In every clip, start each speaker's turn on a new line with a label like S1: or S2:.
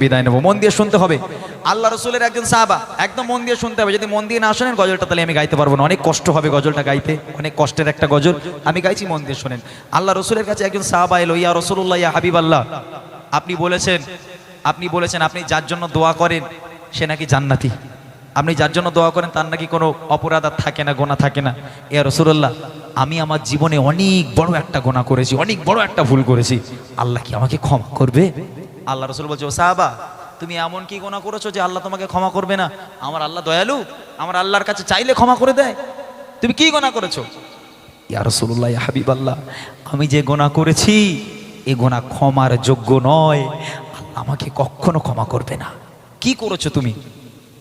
S1: বিদায় নেব। মন দিয়ে শুনতে হবে। আল্লাহ রসুলের একজন সাহাবা, একদম মন দিয়ে শুনতে হবে। যদি মন দিয়ে না শোনেন, গজলটা তাহলে আমি গাইতে পারব না। অনেক কষ্ট হবে গজলটা গাইতে। অনেক কষ্টের একটা গজল। আমি গাইছি, মন দিয়ে শোনেন। আল্লাহ রসুলের কাছে একজন সাহাবা এলো, ইয়া রসুল্লাহ ইয়া হাবিব আল্লাহ আপনি বলেছেন আপনি বলেছেন, আপনি যার জন্য দোয়া করেন, সে নাকি জান্নাতি। আপনি যার জন্য দোয়া করেন, তার নাকি কোনো অপরাধ আর থাকে না, গোনা থাকে না। ইয়া রসুল্লাহ আমি আমার জীবনে অনেক বড় একটা গোনা করেছি, অনেক বড় একটা ভুল করেছি। আল্লাহ কি আমাকে ক্ষমা করবে? আল্লাহ রসুল বলছে, ও সাহাবা, তুমি এমন কি গোনা করেছ যে আল্লাহ তোমাকে ক্ষমা করবে না? আমার আল্লাহ দয়ালু, আমার আল্লাহর কাছে চাইলে ক্ষমা করে দেয়। তুমি কি গোনা করেছ? ইয়া হাবিব আল্লাহ আমি যে গোনা করেছি, এ গোনা ক্ষমার যোগ্য নয়। আমাকে কখনো ক্ষমা করবে না। কি করেছ তুমি?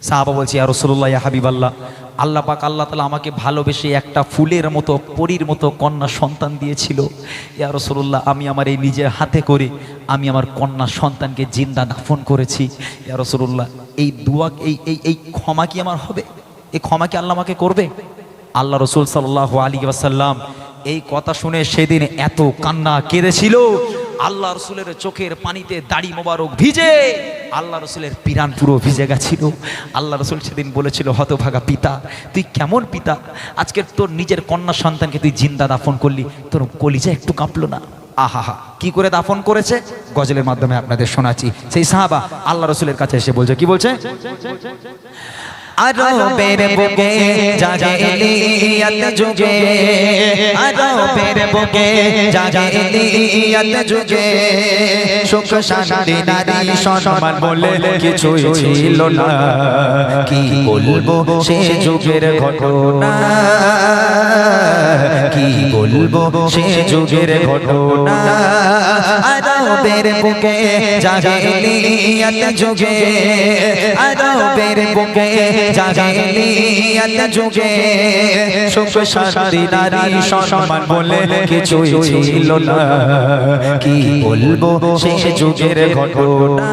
S1: সাহাবা বলছি, ইয়া রসুল্লাহ হাবিব আল্লাহ আল্লাহ পাক আল্লাহ তালা আমাকে ভালোবেসে একটা ফুলের মতো, পরীর মতো কন্যা সন্তান দিয়েছিল। ইয়া রসুল্লাহ আমি আমার এই নিজের হাতে করে আমি আমার কন্যা সন্তানকে জিন্দা দাফন করেছি। ইয়া রসুল্লাহ এই দুয়া, এই এই এই ক্ষমা কি আমার হবে? এই ক্ষমা কি আল্লাহ আমাকে করবে? আল্লাহ রসুল সাল্লাহ আলী ওয়াসাল্লাম এই কথা শুনে সেদিন এত কান্না কেঁদেছিল আল্লাহ রসুলের চোখের পানিতে দাড়ি মোবারক ভিজে, আল্লাহ রসুলের পিরান পুরো ভিজে গেছিল। আল্লাহ রসুল সেদিন বলেছিল, হতভাগা পিতা, তুই কেমন পিতা? আজকের তোর নিজের কন্যা সন্তানকে তুই জিন্দা দাফন করলি, তোর কলিজা একটু কাঁপলো না। আহাহা কি করে দাফন করেছে? গজলের মাধ্যমে আপনাদের শোনাচ্ছি। সেই সাহাবা আল্লাহ রসুলের কাছে এসে বলছে, কি বলছে?
S2: আরবের বুকে জাহেলিয়াত যুগে। আরবের বুকে জাহেলিয়াত যুগে। সুখ শান্তি, নারী সম্মান বলে কিছু ছিল না। কি বলব সে যুগের ঘটনা? কি বলব সে যুগের ঘটনা? আরবের বুকে জাহেলিয়াত যুগে আরবের বুকে জাহেলিয়াত যুগে সুখ শান্তি নারী সম্মান বলে কিছু ছিল না কি বলব সে যুগের ঘটনা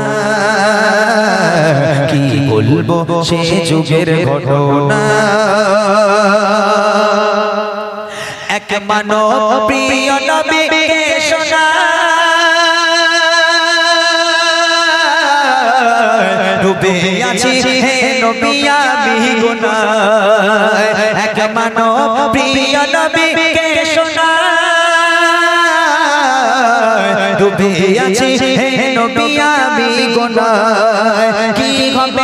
S2: কি বলব সে যুগের ঘটনা এক মানব প্রিয় নবী শোনা। ডুবে আছি হে নবী আমি গুনাহ এক মানব প্রিয় নবী কে ডুবে আছি হে নবী আমি গুনাহ কি হবে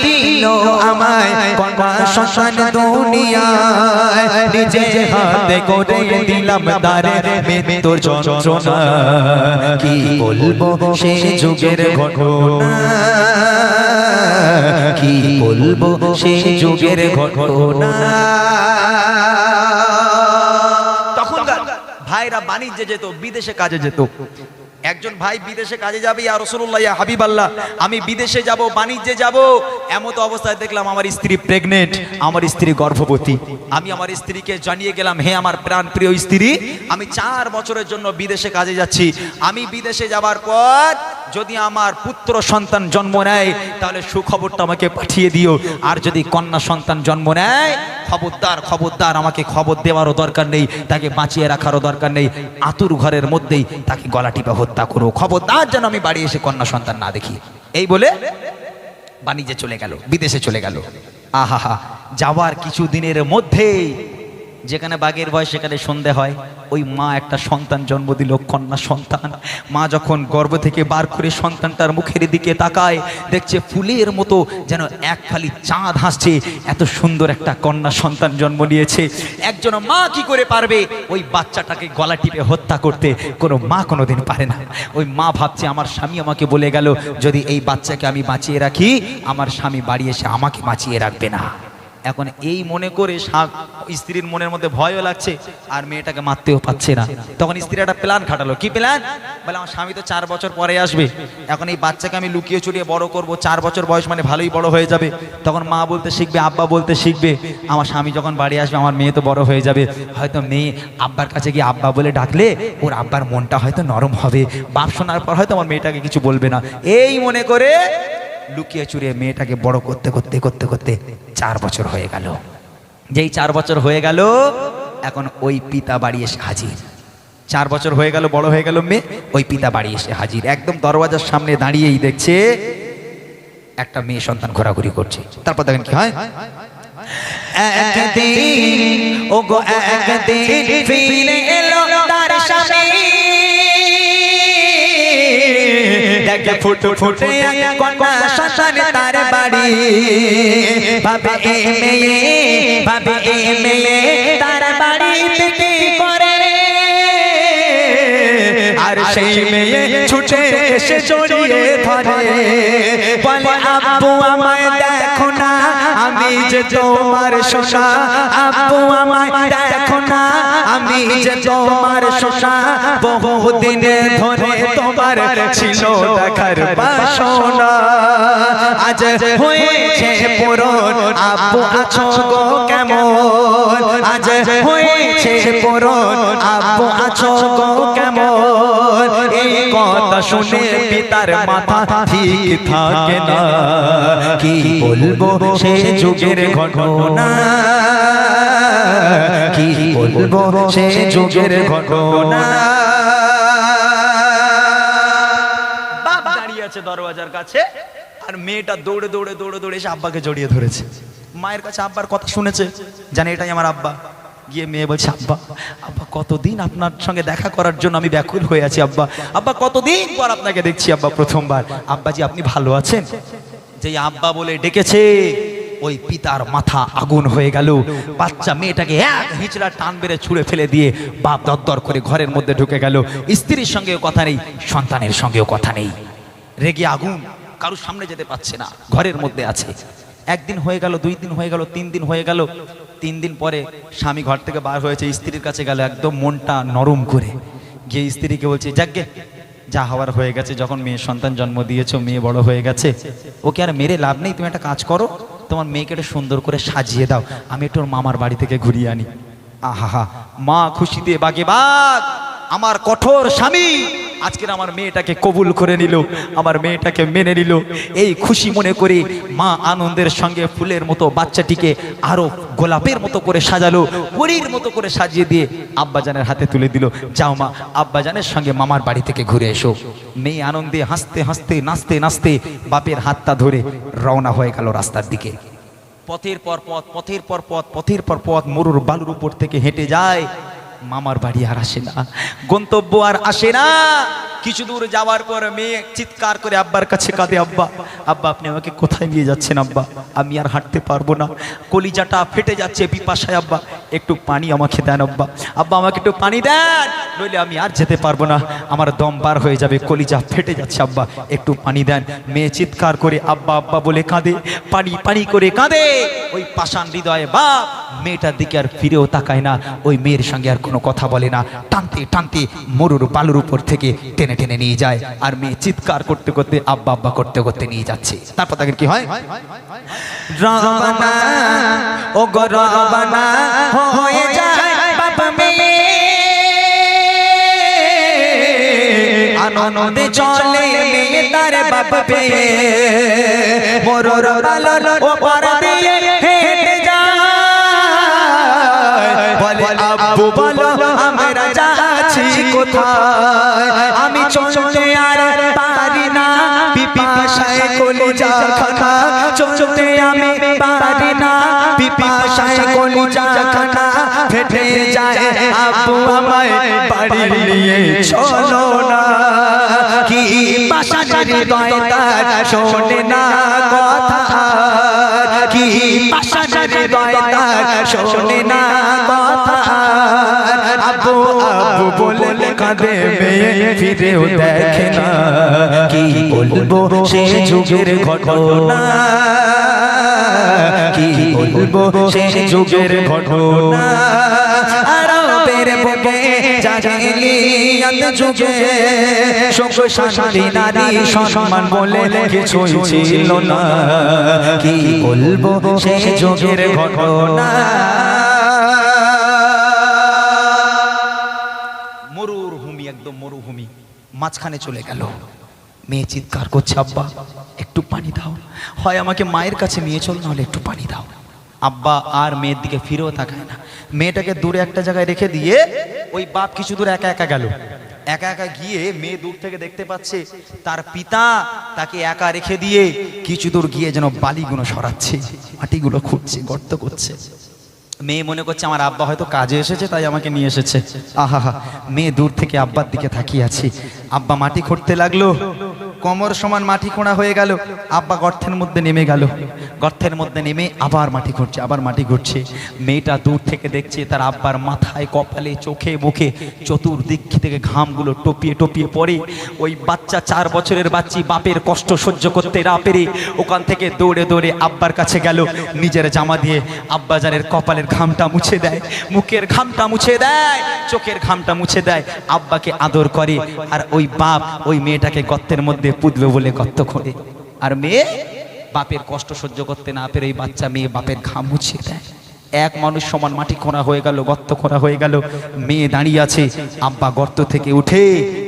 S2: আমায় কন্যা সন্তান দুনিয়ায়। নিজে হাতে করে দিলাম দারে মৃত্যুর যন্ত্রণা। কি বলব সে যুগের ঘটনা? কি বলব সে যুগের ঘটনা?
S1: ভাইরা বাণিজ্যে যেত, বিদেশে কাজে যেত। একজন ভাই বিদেশে কাজে যাবে, ইয়া রসুল্লাহ ইয়া হাবিব আল্লাহ আমি বিদেশে যাব, বাণিজ্যে যাব। এমত অবস্থায় দেখলাম আমার স্ত্রী প্রেগনেন্ট আমার স্ত্রী গর্ভবতী। আমি আমার স্ত্রীকে জানিয়ে গেলাম, হে আমার প্রাণ প্রিয় স্ত্রী, আমি চার বছরের জন্য বিদেশে কাজে যাচ্ছি। আমি বিদেশে যাবার পর যদি আমার পুত্র সন্তান জন্ম নেয়, তাহলে সুখবরটা আমাকে পাঠিয়ে দিও। আর যদি কন্যা সন্তান জন্ম নেয়, খবরদার খবরদার, আমাকে খবর দেওয়ারও দরকার নেই, তাকে বাঁচিয়ে রাখারও দরকার নেই। আতুর ঘরের মধ্যেই তাকে গলা টিপে হত্যা করো। খবরদার যেন আমি বাড়ি এসে কন্যা সন্তান না দেখি। এই বলে বাণিজ্যে চলে গেল, বিদেশে চলে গেল। আহা যাওয়ার কিছু দিনের মধ্যেই যেখানে বাঘের ভয়, সেখানে সন্ধে হয়। ওই মা একটা সন্তান জন্ম দিল, কন্যা সন্তান। মা যখন গর্ভ থেকে বার করে সন্তানটার মুখের দিকে তাকায়, দেখছে ফুলের মতো যেন এক খালি চাঁদ হাসছে। এত সুন্দর একটা কন্যা সন্তান জন্ম নিয়েছে। একজন মা কি করে পারবে ওই বাচ্চাটাকে গলা টিপে হত্যা করতে? কোনো মা কোনোদিন পারে না। ওই মা ভাবছে, আমার স্বামী আমাকে বলে গেল, যদি এই বাচ্চাকে আমি বাঁচিয়ে রাখি, আমার স্বামী বাড়ি এসে আমাকে বাঁচিয়ে রাখবে না। এখন এই মনে করে স্ত্রীর মনের মধ্যে ভয়ও লাগছে, আর মেয়েটাকে মারতেও পাচ্ছে না। তখন স্ত্রী একটা প্ল্যান খাটালো। কি প্ল্যান বলে, আমার স্বামী তো চার বছর পরে আসবে। এখন এই বাচ্চাকে আমি লুকিয়ে চুরিয়ে বড় করব। চার বছর বয়স মানে ভালোই বড় হয়ে যাবে। তখন মা বলতে শিখবে, আব্বা বলতে শিখবে, আমার স্বামী যখন বাড়ি আসবে, আমার মেয়ে তো বড় হয়ে যাবে। হয়তো মেয়ে আব্বার কাছে গিয়ে আব্বা বলে ডাকলে, ওর আব্বার মনটা হয়তো নরম হবে। বাপ শোনার পর হয়তো আমার মেয়েটাকে কিছু বলবে না। এই মনে করে লুকিয়ে চুরিয়ে মেয়েটাকে বড় করতে করতে করতে করতে চার বছর হয়ে গেল। যেই চার বছর হয়ে গেল, এখন ওই পিতা বাড়ি এসে হাজির। চার বছর হয়ে গেল, বড় হয়ে গেল মেয়ে, ওই পিতা বাড়ি এসে হাজির। একদম দরওয়াজার সামনে দাঁড়িয়েই দেখছে, একটা মেয়ে সন্তান ঘোরাঘুরি করছে। তারপর দেখেন কি হয়?
S2: একদিন ও গো একদিন ফিরে এলো তার স্বামী। দেখে ফুট ফুটে কন্যা সন্তান তার বাড়ি। ভাবে এ মেয়ে ভাবে এ মেয়ে তার বাড়িতে কি করে আর সেই মেয়ে ছুটে এসে জড়িয়ে ধরে। বলে আব্বু আমায় দেখো না। যে তোমার শোষা আব্বু আমায় দেখো না। আমি যে তোমার শোষা বহুদিনে ধরে তোমার ছিল দেখার বাসনা। আজ হয়েছে পুরন আব্বু আছো গো কেমন? আজ হয়েছে পুরন আব্বু আছো গো কেমন? কথা শুনে পিতার মাথা ঠিক থাকে না। কি বলব সে যুগের ঘটনা? কি বলব সে যুগের ঘটনা?
S1: আছে দরওয়াজার কাছে, আর মেয়েটা দৌড়ে দৌড়ে দৌড়ে দৌড়ে এসে আব্বাকে জড়িয়ে ধরেছে। মায়ের কাছে আব্বার কথা শুনেছে, জানে এটাই আমার আব্বা। গিয়ে মেয়ে বলছে, আব্বা আব্বা, কতদিন আপনার সঙ্গে দেখা করার জন্য আমি ব্যাকুল হয়ে আছি, আব্বা। আব্বা, কতদিন পর আপনাকে দেখছি, আব্বা, প্রথমবার। আব্বাজি, আপনি ভালো আছেন? যেই আব্বা বলে, ডেকেছে। ওই পিতার মাথা আগুন হয়ে গেল। বাচ্চা মেয়েটাকে এক হিচড়া টান বেড়ে ছুঁড়ে ফেলে দিয়ে বাপ দরদর করে ঘরের মধ্যে ঢুকে গেল। স্ত্রীর সঙ্গেও কথা নেই, সন্তানের সঙ্গেও কথা নেই। রেগে আগুন কারোর সামনে যেতে পারছে না, ঘরের মধ্যে আছে। একদিন হয়ে গেল, দুই দিন হয়ে গেল, তিন দিন হয়ে গেল। তিন দিন পরে স্বামী ঘর থেকে বার হয়েছে, স্ত্রীর কাছে গেল, একদম মনটা নরম করে। গিয়ে স্ত্রীকে বলছে যাকে যা হওয়ার হয়ে গেছে, যখন মেয়ে সন্তান জন্ম দিয়েছ, মেয়ে বড় হয়ে গেছে, ওকে আর মেরে লাভ নেই, তুমি একটা কাজ করো, তোমার মেয়েকে একটু সুন্দর করে সাজিয়ে দাও, আমি একটু মামার বাড়ি থেকে ঘুরিয়ে আনি। আহা মা খুশিতে বাগে বাগ আমার কঠোর স্বামী আজকের আমার মেয়েটাকে কবুল করে নিল, আমার মেয়েটাকে মেনে নিল। এই খুশি মনে করে মা আনন্দের সঙ্গে ফুলের মতো বাচ্চাটিকে আরও গোলাপের মতো করে সাজালো পরীর মতো করে সাজিয়ে দিয়ে আব্বাজানের হাতে তুলে দিল। যাও মা, আব্বাজানের সঙ্গে মামার বাড়ি থেকে ঘুরে এসো। মেয়ে আনন্দে হাসতে হাসতে, নাচতে নাচতে বাপের হাতটা ধরে রওনা হয়ে গেল রাস্তার দিকে। পথের পর পথ, পথের পর পথ, পথের পর পথ, মরুর বালুর উপর থেকে হেঁটে যায় মামার বাড়ি আর আসে না। গন্তব্য আর আসে না। কিছু দূর যাওয়ার পর মেয়ে চিৎকার করে আব্বার কাছে কাঁদে, আব্বা আব্বা, আপনি আমাকে কোথায় নিয়ে যাচ্ছেন, আব্বা? আমি আর হাঁটতে পারব না। কলিজাটা ফেটে যাচ্ছে পিপাসায়, আব্বা। একটু পানি আমাকে দেন, আব্বা। আব্বা, আমাকে একটু পানি দেন। নইলে আমি আর যেতে পারব না। আমার দম বার হয়ে যাবে, কলিজা ফেটে যাচ্ছে, আব্বা। একটু পানি দেন। মেয়ে চিৎকার করে, আব্বা আব্বা বলে কাঁদে। পানি পানি করে কাঁদে। ওই পাষাণ হৃদয়ে বাপ মেয়েটার দিকে আর ফিরেও তাকায় না। ওই মেয়ের সঙ্গে আর কোনো কথা বলে না। টানতে টানতে মরুর বালুর উপর থেকে টেনে টেনে নিয়ে যায়। আর মেয়ে চিৎকার করতে করতে, আব্বা আব্বা করতে করতে নিয়ে যাচ্ছে। তারপর তাকে কি হয়?
S2: ও হয়ে যায় আনন্দে চলে তার বাপ পেয়ে মোর বালন ও দিয়ে বলে আব্বু বলো আমরা যাচ্ছি কোথায়? আমি চলতে আর পারি না। পিপাসায় কলিজা খানা চলতে আমি পারি না। পিপাসায় কলিজা খানা ফেটে যায় আব্বু আমায় বাড়ি নিয়ে চলো না। কি পাশানের হৃদয় তার? শোনে না কথা। পাশানের হৃদয় তার শোনে না। কথা আব্বু আব্বু বলে ঘটনা? আরবের বুকে যুগে। শান্তি নারী সম্মান বলে ছিল না। কি বলব? সে যুগের ঘটনা।
S1: মরুভূমি, একদম মরুভূমি। মাঝখানে চলে গেল। মেয়ে চিৎকার করছে, আব্বা, একটু পানি দাও। হয় আমাকে মায়ের কাছে নিয়ে চল, নাহলে একটু পানি দাও। আব্বা আর মেয়ের দিকে ফিরেও তাকায় না। মেয়েটাকে দূরে একটা জায়গায় রেখে দিয়ে ওই বাপ কিছু দূর একা একা গেল। একা একা গিয়ে মেয়ে দূর থেকে দেখতে পাচ্ছে তার পিতা তাকে একা রেখে দিয়ে কিছু দূর গিয়ে যেন বালিগুলো সরাচ্ছে, মাটিগুলো খুঁড়ছে, গর্ত করছে। মেয়ে মনে করছে আমার আব্বা হয়তো কাজে এসেছে, তাই আমাকে নিয়ে এসেছে। আহা মেয়ে দূর থেকে আব্বার দিকে তাকিয়ে আছে। আব্বা মাটি খুঁড়তে লাগল। কোমর সমান মাটি খোঁড়া হয়ে গেল, আব্বা গর্তের মধ্যে নেমে গেল। গর্তের মধ্যে নেমে আবার মাটি ঘুরছে আবার মাটি ঘুরছে মেয়েটা দূর থেকে দেখছে তার আব্বার মাথায়, কপালে, চোখে, মুখে চতুর্দিক থেকে ঘামগুলো টপিয়ে টপিয়ে পড়ে। ওই বাচ্চা চার বছরের বাচ্চি বাপের কষ্ট সহ্য করতে না পেরে ওখান থেকে দৌড়ে দৌড়ে আব্বার কাছে গেল। নিজের জামা দিয়ে আব্বাজানের কপালের ঘামটা মুছে দেয়, মুখের ঘামটা মুছে দেয়, চোখের ঘামটা মুছে দেয়। আব্বাকে আদর করে আর ওই বাপ ওই মেয়েটাকে গর্তের মধ্যে পুঁতবে বলে গর্ত করে। আর মেয়ে, বাপের কষ্ট সহ্য করতে না পেরে এই বাচ্চা মেয়ে বাপের ঘাম মুছিয়ে দেয়। এক মানুষ সমান মাটি খোঁড়া হয়ে গেল, গর্ত খোঁড়া হয়ে গেল। মেয়ে দাঁড়িয়ে আছে, আব্বা গর্ত থেকে উঠে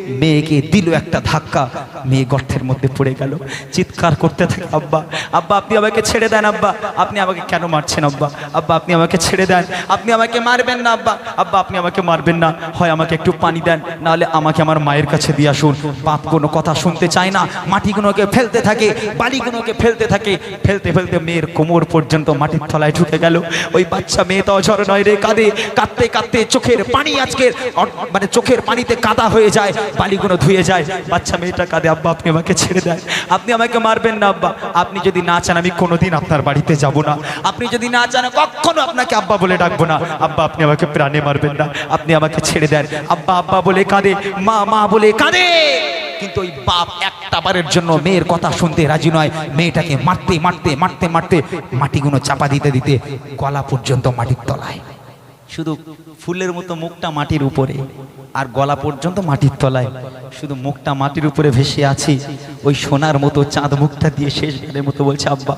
S1: মেয়েকে দিল একটা ধাক্কা। মেয়ে গর্তের মধ্যে পড়ে গেল। চিৎকার করতে থাকে, আব্বা আব্বা, আপনি আমাকে ছেড়ে দেন, আব্বা। আপনি আমাকে কেন মারছেন, আব্বা? আব্বা, আপনি আমাকে ছেড়ে দেন। আপনি আমাকে মারবেন না, আব্বা। আব্বা, আপনি আমাকে মারবেন না। হয় আমাকে একটু পানি দেন, নাহলে আমাকে আমার মায়ের কাছে দিয়ে আসুন। বাপ কোনো কথা শুনতে চায় না। মাটিগুলোকে ফেলতে থাকে বালিগুলোকে ফেলতে থাকে। ফেলতে ফেলতে মেয়ের কোমর পর্যন্ত মাটির তলায় ঢুকে গেল। ওই বাচ্চা মেয়ে তো অঝর নয় রে, কাঁদে। কাঁদতে কাঁদতে চোখের পানি আজকে অ- মানে চোখের পানিতে কাদা হয়ে যায়। বালিগুলো ধুয়ে যায়। বাচ্চা মেয়েটা কাঁদে, আব্বা, আপনি আমাকে ছেড়ে দেন। আপনি আমাকে মারবেন না, আব্বা। আপনি যদি না চান, আমি কোনোদিন আপনার বাড়িতে যাব না। আপনি যদি না চান, কখনো আপনাকে আব্বা বলে ডাকবো না। আব্বা, আপনি আমাকে প্রাণে মারবেন না। আপনি আমাকে ছেড়ে দেন। আব্বা আব্বা বলে কাঁদে, মা মা বলে কাঁদে। কিন্তু ওই বাপ একটা বারের জন্য মেয়ের কথা শুনতে রাজি নয়। মেয়েটাকে মারতে মারতে মারতে মারতে মাটিগুলো চাপা দিতে দিতে গলা পর্যন্ত মাটির তলায়। শুধু ফুলের মতো মুখটা মাটির উপরে, আর গলা পর্যন্ত মাটির তলায়। শুধু মুখটা মাটির উপরে ভেসে আছি, ওই সোনার মতো চাঁদ মুখটা দিয়ে শেষবারের মতো বলছে, আব্বা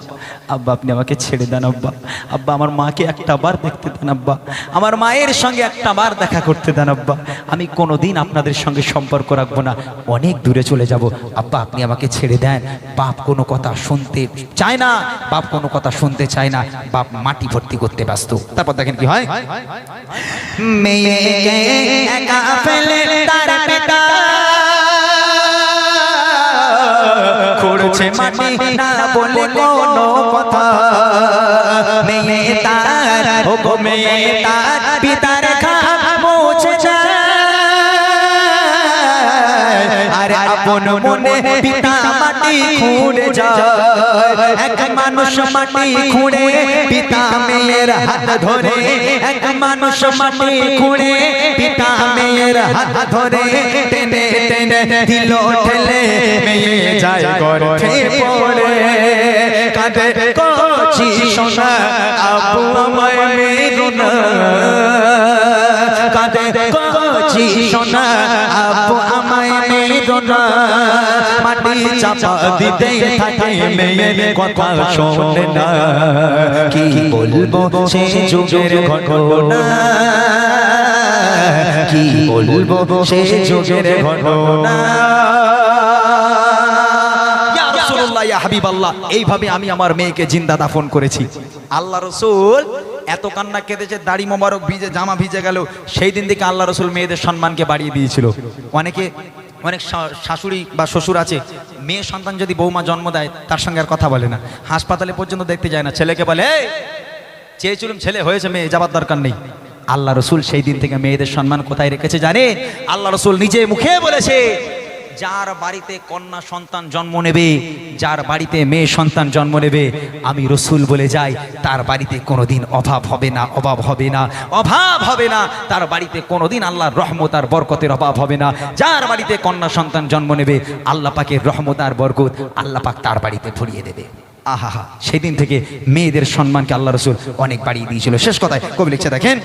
S1: আব্বা, আপনি আমাকে ছেড়ে দেন, আব্বা। আব্বা, আমার মাকে একটা বার দেখতে দেন, আব্বা। আমার মায়ের সঙ্গে একটা বার দেখা করতে দেন, আব্বা। আমি কোনোদিন আপনাদের সঙ্গে সম্পর্ক রাখব না। অনেক দূরে চলে যাব। আব্বা, আপনি আমাকে ছেড়ে দেন। বাপ কোনো কথা শুনতে চায় না। বাপ কোনো কথা শুনতে চায় না। বাপ মাটি ভর্তি করতে ব্যস্ত। তারপর দেখেন কি হয়?
S2: মেয়েকে একা ফেলে তার পিতা। খুঁড়ছে মাটি না বলে কোনো কথা। মেয়ে তার, ও মেয়ে তার। আপন মনে পিতা মাটি খুঁড়ে যায়। এক মানুষ মাটি খুঁড়ে পিতা মেয়ের হাত ধরে। এক মানুষ মাটি খুঁড়ে পিতা মেয়ের হাত ধরে। টেনে টেনে দিল ঠেলে মেয়ে যায় গর্ভে পড়ে। কাঁদে কচি সোনা আবু আমায় মেরুনা কাঁদে কচি সোনা আবু
S1: এইভাবে আমি আমার মেয়েকে জিন্দা দাফন করেছি। আল্লাহ রসুল এত কান্না কেঁদেছে, দাড়ি মোবারক ভিজে, জামা ভিজে গেল। সেই দিন থেকে আল্লাহ রসুল মেয়েদের সম্মানকে বাড়িয়ে দিয়েছিল। অনেকে অনেক শাশুড়ি বা শ্বশুর আছে, মেয়ে সন্তান যদি বৌমা জন্ম দেয়, তার সঙ্গে আর কথা বলে না। হাসপাতালে পর্যন্ত দেখতে যায় না, ছেলেকে বলে চেয়েছিলুম ছেলে হয়েছে, মেয়ে, যাবার দরকার নেই। আল্লাহ রসুল সেই দিন থেকে মেয়েদের সম্মান কোথায় রেখেছে জানে আল্লাহ রসুল নিজে মুখে বলেছে যার বাড়িতে কন্যা সন্তান জন্ম নেবে যার বাড়িতে মেয়ে সন্তান জন্ম নেবে আমি রসুল বলে যাই তার বাড়িতে কোনোদিন অভাব হবে না অভাব হবে না অভাব হবে না তার বাড়িতে কোনোদিন আল্লাহর রহমত আর বরকতের অভাব হবে না যার বাড়িতে কন্যা সন্তান জন্ম নেবে আল্লাহ পাকের রহমত আর বরকত আল্লাহ পাক তার বাড়িতে ভরিয়ে দেবে। আহা সেদিন থেকে মেয়েদের সম্মানকে আল্লাহ রসুল অনেক বাড়িয়ে দিয়েছিল। শেষ কথায় কবি লিখছে দেখেন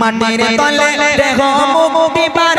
S2: মাটির তলে দেহ মুক্তি পার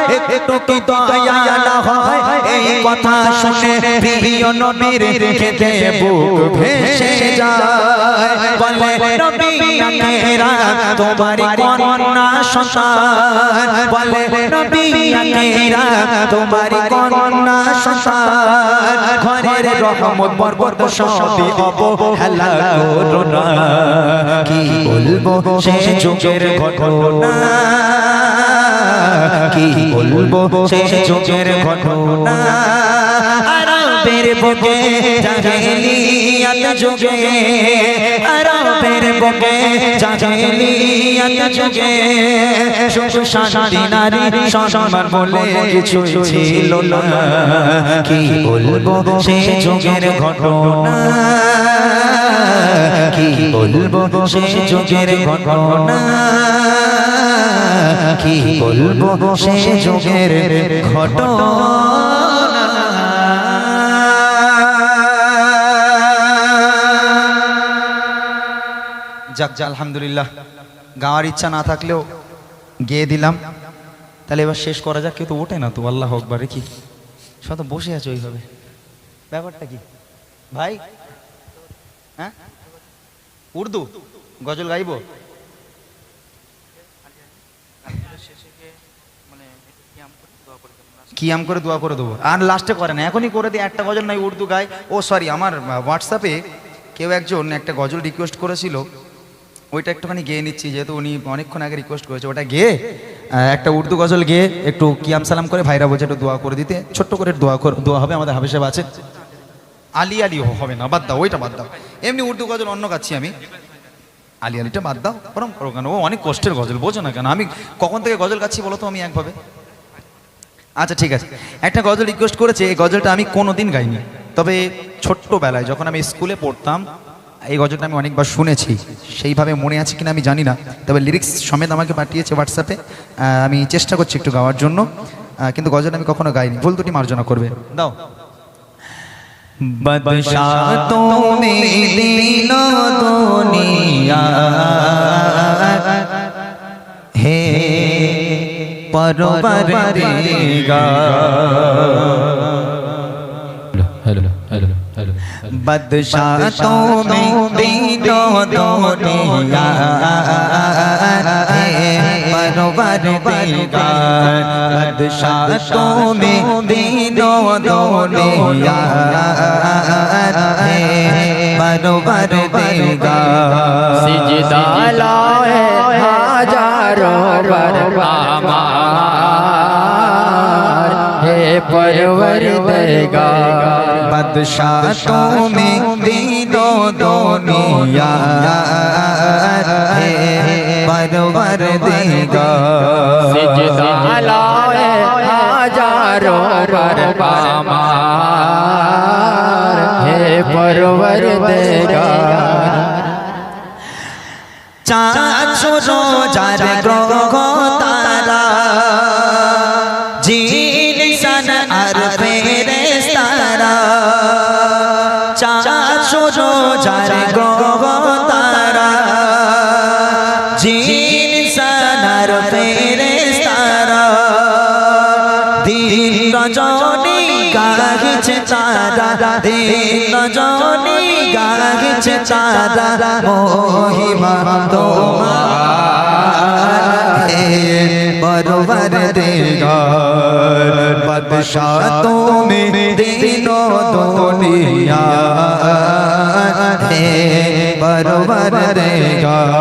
S2: একটু কি দয়া না হয়? এই কথা শুনে প্রিয় নবীর খেতে বুক ভেসে যায়। বলে, নবী আকেরা তোমার কন্যা সন্তান। বলে, নবী আকেরা তোমার কন্যা সন্তান। ঘরের রহমত, বরকত সবই অবহেলা করো না কি বলব সে যুগের ঘটনা? কি বলব? সে যুগের ঘটনা। আরবের বুকে জাহেলিয়াত যুগে। আরবের বুকে জাহেলিয়াত যুগে। সুখ শান্তি নারী সম্মান বলে কিছু ছিল না। কি বলব? সে যুগের ঘটনা। কি বলব? সে যুগের ঘটনা। কি বলব সে যুগের ঘটনা।
S1: যাক, যা, আলহামদুলিল্লাহ। গাওয়ার ইচ্ছা না থাকলেও গেয়ে দিলাম। তাহলে এবার শেষ করা যাক, কেউ তো ওঠে না তো, আল্লাহ আকবার কি? সব বসে আছো ওইভাবে। ব্যাপারটা কি? ভাই? হ্যাঁ? উর্দু? গজল গাইবো? কিয়াম করে দোয়া করে দেবো। আর লাস্টে করে না, এখনই করে দিই, একটা গজল নাই উর্দু গায়। ও সরি আমার হোয়াটসঅ্যাপে কেউ একজন একটা গজল রিকোয়েস্ট করেছিল। ওইটা একটুখানি গেয়ে নিচ্ছি, যেহেতু উনি অনেকক্ষণ আগে রিকোয়েস্ট করেছে। ওটা গেয়ে একটা উর্দু গজল গেয়ে একটু কিয়াম সালাম করে ভাইরা বলছে একটু দোয়া করে দিতে। ছোট্ট করে দোয়া কর, দোয়া হবে, আমাদের হাফেজ সাহেব আছে। আলি আলি হবে না, বাদ দাও, ওইটা বাদ দাও। এমনি উর্দু গজল অন্য গাচ্ছি আমি। আলি আলিটা বাদ দাও, বরং করো কেন? ও অনেক কষ্টের গজল, বোঝো না কেন? আমি কখন থেকে গজল গাচ্ছি বলো তো আমি একভাবে। আচ্ছা ঠিক আছে। একটা গজল রিকোয়েস্ট করেছে এই গজলটা আমি কোনো দিন গাইনি। তবে ছোট্টবেলায় যখন আমি স্কুলে পড়তাম এই গজলটা আমি অনেকবার শুনেছি। সেইভাবে মনে আছে কিনা আমি জানি না। তবে লিরিক্স সমেত আমাকে পাঠিয়েছে হোয়াটসঅ্যাপে আমি চেষ্টা করছি একটু গাওয়ার জন্য। কিন্তু গজল আমি কখনো গাইনি। ভুল দুটি মার্জনা করবে। দাও।
S2: বদশা তুমি দিল দুনিয়া পরবার দেগা হ্যালো হ্যালো হ্যালো বাদশাহ তো দিন দুনিয়া
S3: পরবার দেগা
S2: বাদশাহ তো দিন দুনিয়া পরবার দেগা
S3: সিজদা লায়ে হাজারো বার আমা परवर देगा।
S2: बादशाह में दीनों दुनिया परवर देगा। लाए हज़ारों पर पामार परवर देगा। चाचो रोजा जा ग्रो দিন রজনী গাহিছে তারা মহিমা তোমার। বরবর দেগার বাদশাহ তুমি দিন দুনিয়া বরবর দেগার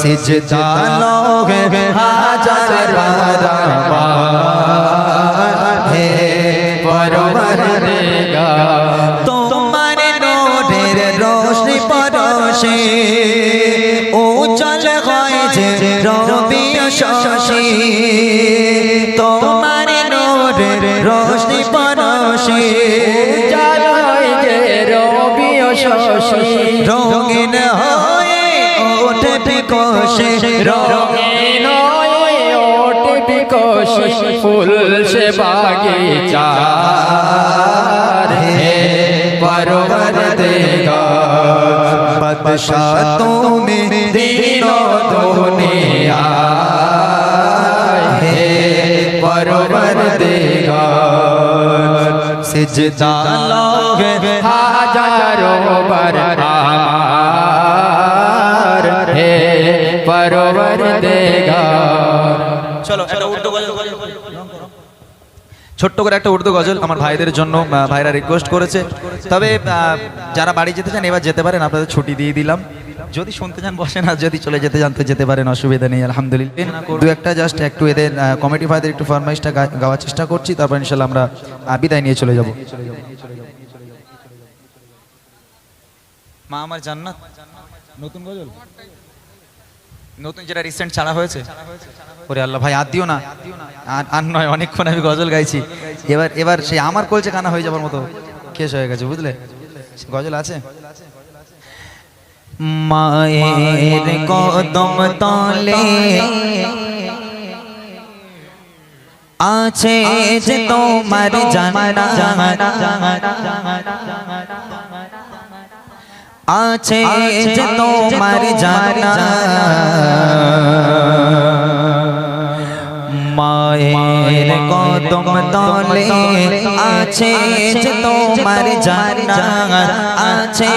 S2: সিজদা লোগে হাজার বারবার শশে
S3: ও
S2: চল হয় যে রবি শশে। তোমার নোর রোশনি পরশে।
S3: চল হয় যে রবি শশে।
S2: রঙিন হয়ে ওঠে বিকশে।
S3: রঙিন হয়ে ওঠে বিকশে। ফুল সে বাগিচা হে পরবর দেগা
S2: দিন দুনিয়া
S3: হে পরবর দেগা
S2: সিজদা লগে
S3: হাজারো বার আমার হে পরবর দেগা
S1: চলো একটা উর্দু গজল ছোট্ট করে একটা উর্দু গজল আমার ভাইদের জন্য ভাইরা রিকোয়েস্ট করেছে। তবে যারা বাড়ি যেতে চান এবার যেতে পারেন আপনাদের ছুটি দিয়ে দিলাম। যদি শুনতে চান বসেন আর যদি চলে যেতে চান তো যেতে পারেন অসুবিধা নেই আলহামদুলিল্লাহ। দু একটা জাস্ট একটু এদের কমিটি ভাইদের একটু ফরমাইশটা গাওয়ার চেষ্টা করছি তারপর ইনশাল্লাহ আমরা বিদায় নিয়ে চলে যাব। মা আমার জান্নাত? নতুন গজল? নতুন যেটা রিসেন্ট ছাড়া হয়েছে? ওরে আল্লাহ ভাই আর দিও না। আর নয়, অনেকক্ষণ আমি গজল গাইছি। এবার এবার সেই আমার কলছে কানা হয়ে যাবার মতো কেস হয়ে গেছে, বুঝলে? গজল আছে?
S2: মায়ের কদম তলে আছে যে তোমার জানা আছে যে তোমার জানা। মায়ের কদম তলে আছে যে তোমার জানা আছে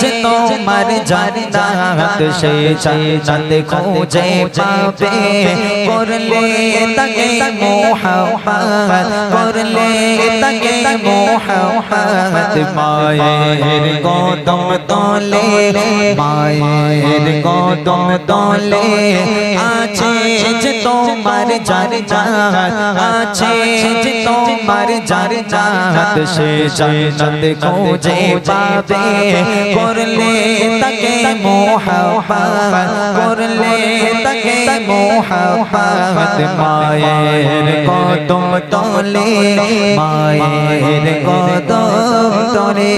S2: যে তোমার জান্নাত সে জান্নাত খুঁজে পাবে। করলে তাকে মোহাম্মদ করলে তাকে মোহাম্মদ মায়ের কদম তলে মায়ের কদম তলে আছে যে তোমার জান্নাত আছে যে তোমার জান্নাত সে জান্নাত খুঁজে পাবে করলে তাকে মোহাম্মদ করলে তাকে মোহাম্মদ মায়ের কদম তলে মায়ের কদম তলে